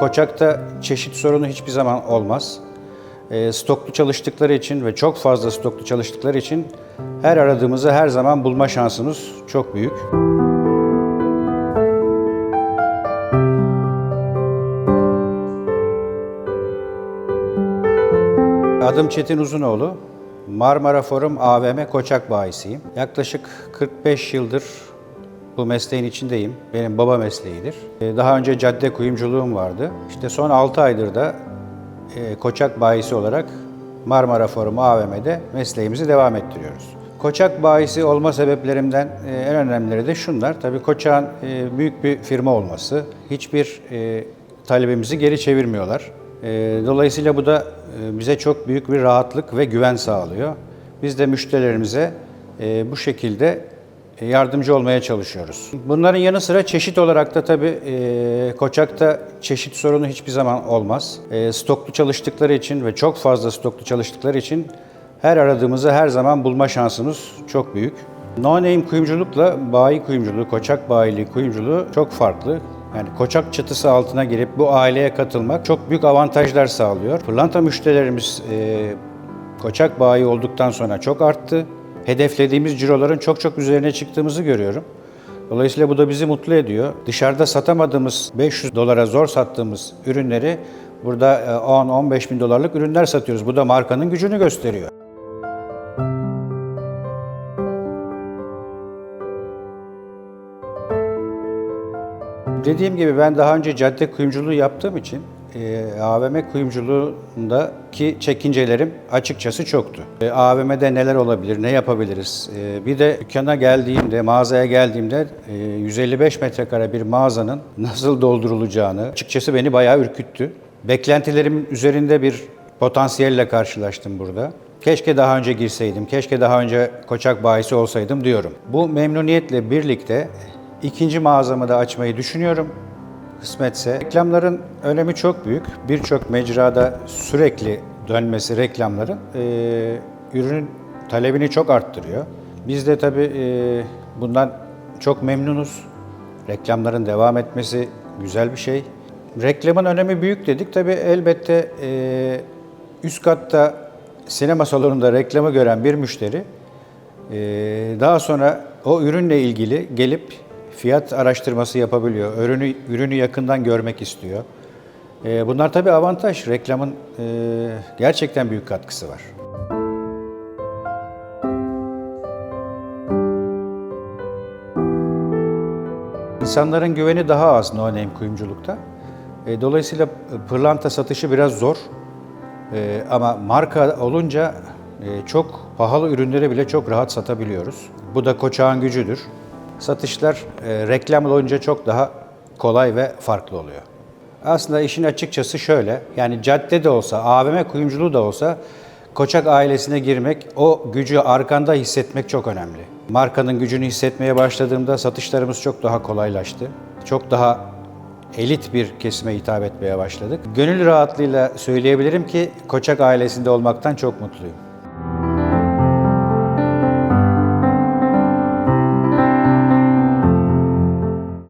Koçak'ta çeşit sorunu hiçbir zaman olmaz. E, stoklu çalıştıkları için ve çok fazla stoklu çalıştıkları için her aradığımızı her zaman bulma şansımız çok büyük. Adım Çetin Uzunoğlu. Marmara Forum AVM Koçak bayisiyim. Yaklaşık 45 yıldır bu mesleğin içindeyim. Benim baba mesleğidir. Ee, Daha önce cadde kuyumculuğum vardı. İşte son 6 aydır da e, Koçak bayisi olarak Marmara Forum AVM'de mesleğimizi devam ettiriyoruz. Koçak bayisi olma sebeplerimden e, en önemlileri de şunlar. Tabii Koçak'ın e, büyük bir firma olması. Hiçbir e, talebimizi geri çevirmiyorlar. E, Dolayısıyla bu da e, bize çok büyük bir rahatlık ve güven sağlıyor. Biz de müşterilerimize e, bu şekilde e, yardımcı olmaya çalışıyoruz. Bunların yanı sıra çeşit olarak da tabii e, Koçak'ta çeşit sorunu hiçbir zaman olmaz. E, stoklu çalıştıkları için ve çok fazla stoklu çalıştıkları için her aradığımızı her zaman bulma şansımız çok büyük. No name kuyumculukla bayi kuyumculuğu, Koçak bayiliği kuyumculuğu çok farklı. Yani Koçak çatısı altına girip bu aileye katılmak çok büyük avantajlar sağlıyor. Pırlanta müşterilerimiz e, Koçak bayi olduktan sonra çok arttı. Hedeflediğimiz ciroların çok çok üzerine çıktığımızı görüyorum. Dolayısıyla bu da bizi mutlu ediyor. Dışarıda satamadığımız 500 dolara zor sattığımız ürünleri burada e, 10-15 bin dolarlık ürünler satıyoruz. Bu da markanın gücünü gösteriyor. Dediğim gibi ben daha önce cadde kuyumculuğu yaptığım için e, AVM kuyumculuğundaki çekincelerim açıkçası çoktu. E, AVM'de neler olabilir, ne yapabiliriz? E, bir de dükkana geldiğimde, mağazaya geldiğimde e, 155 metrekare bir mağazanın nasıl doldurulacağını açıkçası beni bayağı ürküttü. Beklentilerimin üzerinde bir potansiyelle karşılaştım burada. Keşke daha önce girseydim, keşke daha önce Koçak bayisi olsaydım diyorum. Bu memnuniyetle birlikte ikinci mağazamı da açmayı düşünüyorum. Kısmetse. Reklamların önemi çok büyük. Birçok mecrada sürekli dönmesi reklamların e, ürünün talebini çok arttırıyor. Biz de tabii e, bundan çok memnunuz. Reklamların devam etmesi güzel bir şey. Reklamın önemi büyük dedik. Tabii elbette e, üst katta sinema salonunda reklamı gören bir müşteri e, daha sonra o ürünle ilgili gelip fiyat araştırması yapabiliyor. Ürünü, ürünü yakından görmek istiyor. E, bunlar tabii avantaj. Reklamın e, gerçekten büyük katkısı var. İnsanların güveni daha az no name kuyumculukta. E, dolayısıyla pırlanta satışı biraz zor. E, ama marka olunca e, çok pahalı ürünleri bile çok rahat satabiliyoruz. Bu da koçağın gücüdür. Satışlar e, reklam olunca çok daha kolay ve farklı oluyor. Aslında işin açıkçası şöyle, yani cadde de olsa, AVM kuyumculuğu da olsa Koçak ailesine girmek, o gücü arkanda hissetmek çok önemli. Markanın gücünü hissetmeye başladığımda satışlarımız çok daha kolaylaştı. Çok daha elit bir kesime hitap etmeye başladık. Gönül rahatlığıyla söyleyebilirim ki Koçak ailesinde olmaktan çok mutluyum.